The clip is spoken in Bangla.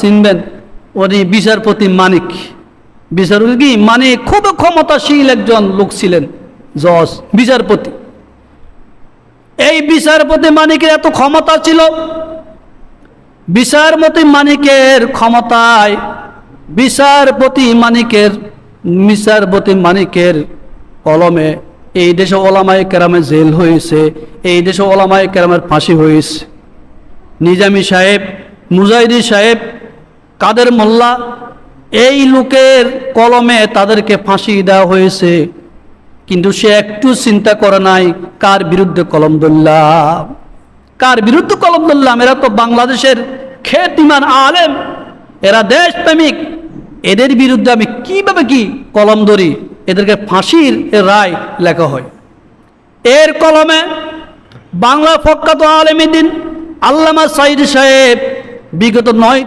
চিনবেন উনি বিচারপতি মানিক। বিচারপতি কি? মানে খুব ক্ষমতাশীল একজন লোক ছিলেন, জজ, বিচারপতি। এই বিচারপতি মানিকের এত ক্ষমতা ছিল, বিচারপতি মানিকের ক্ষমতায় বিচারপতি মানিকের বিচারপতি মানিকের কলমে এই দেশে ওলামায় কেরামে জেল হয়েছে, এই দেশে ওলামায় কেরামের ফাঁসি হয়েছে। নিজামী সাহেব, মুজাহিদি সাহেব কাদের মোল্লা? এই লোকের কলমে তাদেরকে ফাঁসি দেওয়া হয়েছে। কিন্তু সে একটু চিন্তা করে নাই, কার বিরুদ্ধে কলম ধরলাম? কার বিরুদ্ধে কলম ধরলাম? এরা তো বাংলাদেশের খেতিমান আলেম। এরা দেশপ্রেমিক। এদের বিরুদ্ধে আমি কীভাবে কি কলম ধরি? এদেরকে ফাঁসির রায় লেখা হয়। এর কলমে বাংলা ফক্কাত আলেমিদিন আল্লামা সাইদ সাহেব বিগত নয়